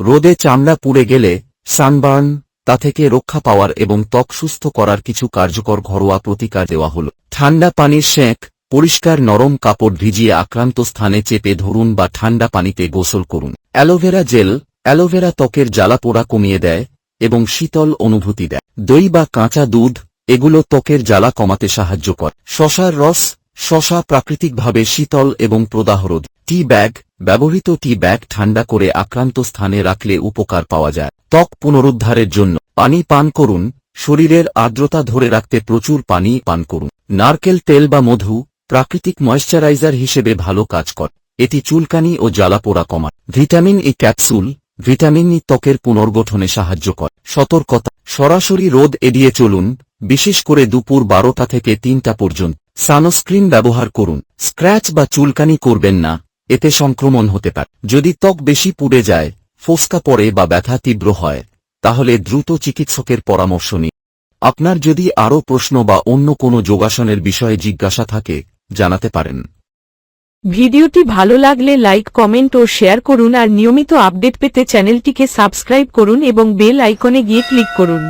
রোদে চামড়া পুড়ে গেলে সানবার্ন, তা থেকে রক্ষা পাওয়ার এবং ত্বক সুস্থ করার কিছু কার্যকর ঘরোয়া প্রতিকার দেওয়া হল। ঠান্ডা পানির সেঁক, পরিষ্কার নরম কাপড় ভিজিয়ে আক্রান্ত স্থানে চেপে ধরুন বা ঠান্ডা পানিতে গোসল করুন। অ্যালোভেরা জেল, অ্যালোভেরা ত্বকের জ্বালা পোড়া কমিয়ে দেয় এবং শীতল অনুভূতি দেয়। দই বা কাঁচা দুধ, এগুলো ত্বকের জ্বালা কমাতে সাহায্য করে। শশার রস, শশা প্রাকৃতিকভাবে শীতল এবং প্রদাহরোধ। টি ব্যাগ ব্যবহৃত টি ব্যাগ ঠান্ডা করে আক্রান্ত স্থানে রাখলে উপকার পাওয়া যায়। ত্বক পুনরুদ্ধারের জন্য পানি পান করুন, শরীরের আর্দ্রতা ধরে রাখতে প্রচুর পানি পান করুন। নারকেল, তেল বা মধু প্রাকৃতিক ময়েশ্চারাইজার হিসেবে ভালো কাজ করে। এটি চুলকানি ও জ্বালা পোড়া কমায়। Vitamin E capsule, vitamin E ত্বকের পুনর্গঠনে সাহায্য করে। সতর্কতা, সরাসরি রোদ এড়িয়ে চলুন, বিশেষ করে দুপুর বারোটা থেকে তিনটা পর্যন্ত। সানস্ক্রিন ব্যবহার করুন। স্ক্র্যাচ বা চুলকানি করবেন না। এতে সংক্রমণ হতে পারে। যদি ত্বক বেশি পুড়ে যায়, ফোসকা পড়ে বা ব্যথা তীব্র হয়, তাহলে দ্রুত চিকিৎসকের পরামর্শ নিন। আপনার যদি আরও প্রশ্ন বা অন্য কোনো যোগাসনের বিষয়ে জিজ্ঞাসা থাকে, জানাতে পারেন। ভিডিওটি ভালো লাগলে লাইক, কমেন্ট ও শেয়ার করুন আর নিয়মিত আপডেট পেতে চ্যানেলটিকে সাবস্ক্রাইব করুন এবং বেল আইকনে গিয়ে ক্লিক করুন।